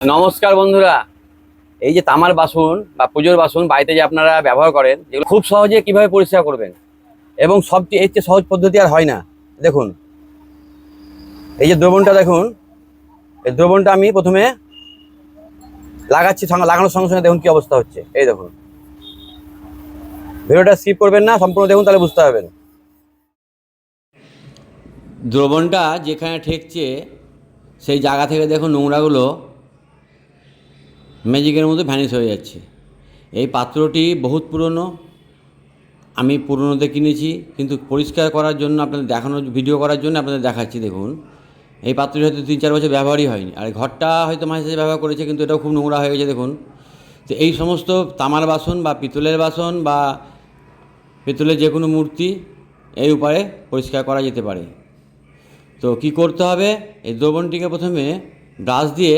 নমস্কার বন্ধুরা। এই যে তামার বাসন বা পুজোর বাসন বাড়িতে যে আপনারা ব্যবহার করেন, যেগুলো খুব সহজে কীভাবে পরিষ্কার করবেন? এবং সবচেয়ে এর চেয়ে সহজ পদ্ধতি আর হয় না। দেখুন, এই যে দ্রবণটা দেখুন, এই দ্রবণটা আমি প্রথমে লাগাচ্ছি লাগানোর সঙ্গে সঙ্গে দেখুন কি অবস্থা হচ্ছে। এই দেখুন। ভিডিওটা স্কিপ করবেন না, সম্পূর্ণ দেখুন, তাহলে বুঝতে পারবেন। দ্রবণটা যেখানে ঠেকছে, সেই জায়গা থেকে দেখুন নোংরাগুলো ম্যাজিকের মতো ভ্যানিশ হয়ে যাচ্ছে। এই পাত্রটি বহুত পুরনো, আমি পুরনোতে কিনেছি, কিন্তু পরিষ্কার করার জন্য আপনাদের দেখানোর ভিডিও করার জন্য আপনাদের দেখাচ্ছি, দেখুন। এই পাত্রটি হয়তো তিন চার বছর ব্যবহারই হয়নি। আর ঘরটা হয়তো মাঝে সাঝে ব্যবহার করেছে, কিন্তু এটাও খুব নোংরা হয়ে গেছে, দেখুন। তো এই সমস্ত তামার বাসন বা পিতলের বাসন বা পিতলের যে কোনো মূর্তি এই উপায়ে পরিষ্কার করা যেতে পারে। তো কি করতে হবে? এই দ্রবণটিকে প্রথমে ব্রাশ দিয়ে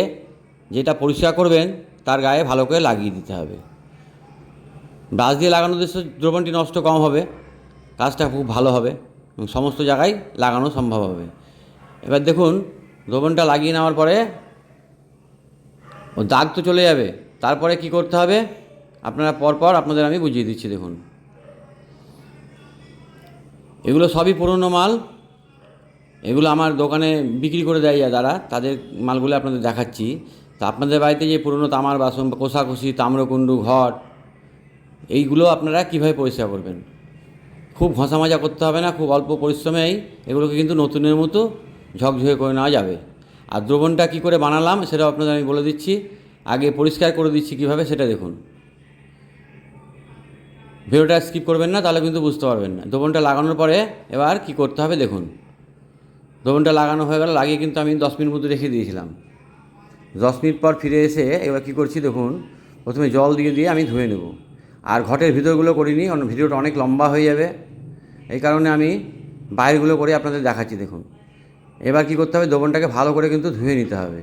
যেটা পরিষ্কার করবেন তার গায়ে ভালো করে লাগিয়ে দিতে হবে। ব্রাশ দিয়ে লাগানো দেশে দ্রবণটি নষ্ট কম হবে, কাজটা খুব ভালো হবে সমস্ত জায়গায় লাগানো সম্ভব হবে। এবার দেখুন, দ্রবণটা লাগিয়ে নেওয়ার পরে ও দাগ তো চলে যাবে, তারপরে কি করতে হবে? আপনারা পরপর আপনাদের আমি বুঝিয়ে দিচ্ছি, দেখুন। এগুলো সবই পুরনো মাল, এগুলো আমার দোকানে বিক্রি করে দেয় যারা, তাদের মালগুলো আপনাদের দেখাচ্ছি। তা আপনাদের বাড়িতে যে পুরনো তামার বাসন কোষাকুষি, তাম্রকুণ্ডু, ঘট, এইগুলো আপনারা কীভাবে পরিষ্কার করবেন? খুব ঘষা মাজা করতে হবে না, খুব অল্প পরিশ্রমেই এগুলোকে কিন্তু নতুনের মতো ঝকঝকে করে নেওয়া যাবে। আর দ্রবণটা কী করে বানালাম সেটাও আপনাদের আমি বলে দিচ্ছি। আগে পরিষ্কার করে দিচ্ছি কীভাবে সেটা দেখুন। ভিডিওটা স্কিপ করবেন না, তাহলে কিন্তু বুঝতে পারবেন না। দ্রবণটা লাগানোর পরে এবার কি করতে হবে দেখুন। দ্রবণটা লাগানো হয়ে গেল লাগিয়ে কিন্তু আমি দশ মিনিট মতো রেখে দিয়েছিলাম। দশ মিনিট পর ফিরে এসে এবার কী করছি দেখুন, প্রথমে জল দিয়ে দিয়ে আমি ধুয়ে নেব। আর ঘটের ভিতরগুলো করিনি, কারণ ভিডিওটা অনেক লম্বা হয়ে যাবে। এই কারণে আমি বাইরগুলো করে আপনাদের দেখাচ্ছি, দেখুন। এবার কী করতে হবে দ্রবণটাকে ভালো করে কিন্তু ধুয়ে নিতে হবে।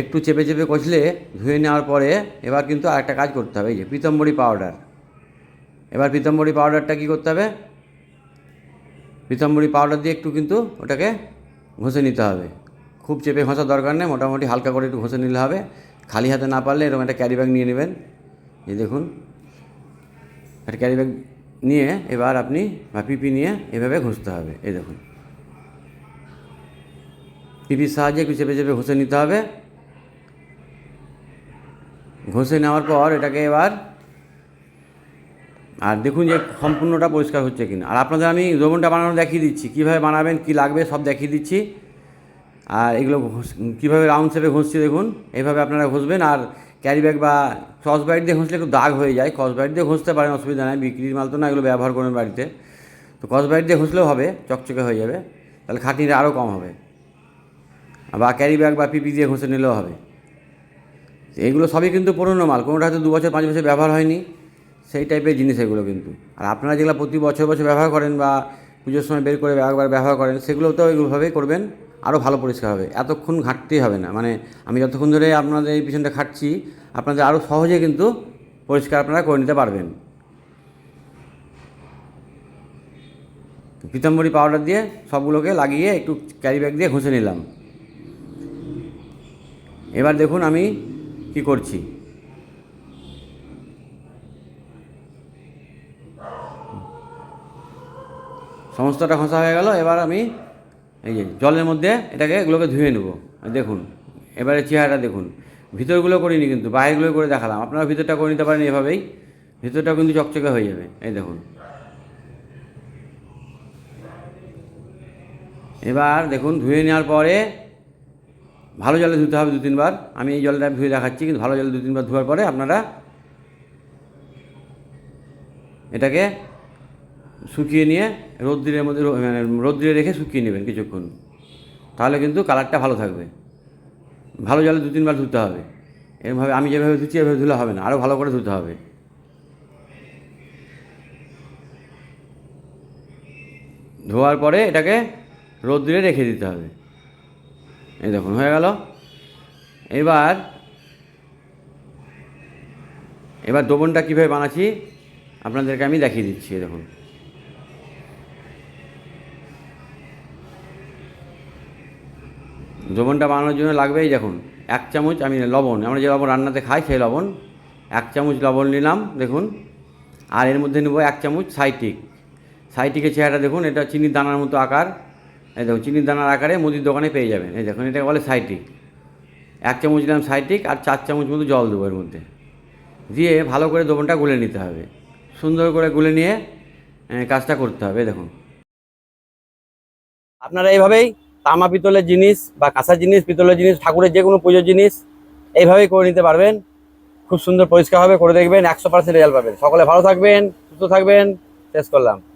একটু চেপে চেপে কষলে ধুয়ে নেওয়ার পরে এবার কিন্তু আরেকটা কাজ করতে হবে, এই যে পিতম্বরী পাউডার। এবার পিতম্বরী পাউডারটা কী করতে হবে, পিতাম্বরী পাউডার দিয়ে একটু কিন্তু ওটাকে ঘষে নিতে হবে। খুব চেপে ঘষার দরকার নেই, মোটামুটি হালকা করে একটু ঘষে নিলে হবে। খালি হাতে না পারলে এরকম একটা ক্যারি ব্যাগ নিয়ে নেবেন। এই দেখুন। একটা ক্যারি ব্যাগ নিয়ে এবার আপনি বা পিপি নিয়ে এভাবে ঘষতে হবে, এই দেখুন। পিপির সাহায্যে একটু চেপে চেপে ঘষে নিতে হবে। ঘষে নেওয়ার পর এটাকে এবার আর দেখুন যে সম্পূর্ণটা পরিষ্কার হচ্ছে কিনা। আর আপনাদের আমি দ্রবণটা বানানো দেখিয়ে দিচ্ছি, কীভাবে বানাবেন, কী লাগবে সব দেখিয়ে দিচ্ছি। আর এগুলো কীভাবে রাউন্ড শেপে ঘষছি দেখুন। এইভাবে আপনারা ঘষবেন আর ক্যারি ব্যাগ বা ক্রস বাইট দিয়ে ঘষলে একটু দাগ হয়ে যায়। ক্রস বাইট দিয়ে ঘষতে পারেন, অসুবিধা নাই। বিক্রির মাল তো না, এগুলো ব্যবহার করবেন বাড়িতে। তো ক্রস বাইট দিয়ে ঘষলেও হবে, চকচকে হয়ে যাবে। তাহলে খাটনিটা আরও কম হবে। বা ক্যারি ব্যাগ বা পিপি দিয়ে ঘষে নিলেও হবে। এগুলো সবই কিন্তু পুরনো মাল। কোনোটা হয়তো দু বছর, পাঁচ বছর ব্যবহার হয়নি। সেই টাইপের জিনিস এগুলো কিন্তু। আর আপনারা যেগুলো প্রতি বছর বছর ব্যবহার করেন বা পুজোর সময় বের করে একবার ব্যবহার করেন সেগুলো তো এগুলোভাবেই করবেন। আরও ভালো পরিষ্কার হবে। এতক্ষণ ঘাটতেই হবে না। মানে আমি যতক্ষণ ধরে আপনাদের এই পিছনটা খাটছি আপনাদের আরও সহজে কিন্তু পরিষ্কার আপনারা করে নিতে পারবেন। পিতাম্বরী পাউডার দিয়ে সবগুলোকে লাগিয়ে একটু ক্যারি ব্যাগ দিয়ে ঘষে নিলাম। এবার দেখুন আমি কি করছি। সমস্তটা ঘষা হয়ে গেল। এবার আমি এই যে, জলের মধ্যে এটাকে এগুলোকে ধুয়ে নেব। দেখুন, এবারে চেহারাটা দেখুন। ভিতরগুলো করিনি কিন্তু, বাইরেগুলো করে দেখালাম। আপনারা ভিতরটা করে নিতে পারেন এভাবেই। ভিতরটা কিন্তু চকচকে হয়ে যাবে। এই দেখুন। এবার দেখুন, ধুয়ে নেওয়ার পরে ভালো জলে ধুতে হবে দু তিনবার। আমি এই জলটা ধুয়ে দেখাচ্ছি, কিন্তু ভালো জলে দু তিনবার ধোয়ার পরে আপনারা এটাকে শুকিয়ে নিয়ে রোদ্রের মধ্যে মানে রোদ্রে রেখে শুকিয়ে নেবেন কিছুক্ষণ। তাহলে কিন্তু কালারটা ভালো থাকবে। ভালো জলে দু তিনবার ধুতে হবে। এরভাবে আমি যেভাবে ধুচ্ছি, এভাবে ধুলে হবে না। আরও ভালো করে ধুতে হবে। ধোয়ার পরে এটাকে রোদ্রে রেখে দিতে হবে। এই দেখুন, হয়ে গেল। এবার এবার দোবনটা কীভাবে বানাচ্ছি, আপনাদেরকে আমি দেখিয়ে দিচ্ছি দেখুন। দ্রবণটা বানানোর জন্য লাগবে এই দেখুন। এক চামচ আমি লবণ, আমরা যে লবণ রান্নাতে খাই সেই লবণ, এক চামচ লবণ নিলাম, দেখুন। আর এর মধ্যে নেব এক চামচ সাইটিক সাইটিকের চেহারা দেখুন, এটা চিনির দানার মতো আকার। এই দেখুন, চিনির দানার আকারে মুদির দোকানে পেয়ে যাবেন। এই দেখুন, এটাকে বলে সাইটিক এক চামচ দিলাম সাইটিক আর চার চামচ মতো জল দেবো এর মধ্যে। দিয়ে ভালো করে দ্রবণটা গুলে নিতে হবে। সুন্দর করে গুলে নিয়ে কাজটা করতে হবে, দেখুন। আপনারা এইভাবেই তামা পিতলের জিনিস বা কাঁচা জিনিস, পিতলের জিনিস, ঠাকুরের যে কোনো পুজোর জিনিস, এইভাবেই করে নিতে পারবেন। খুব সুন্দর পরিষ্কারভাবে করে দেখবেন, একশো পার্সেন্ট রেজাল্ট পাবেন। সকলে ভালো থাকবেন, সুস্থ থাকবেন। শেষ করলাম।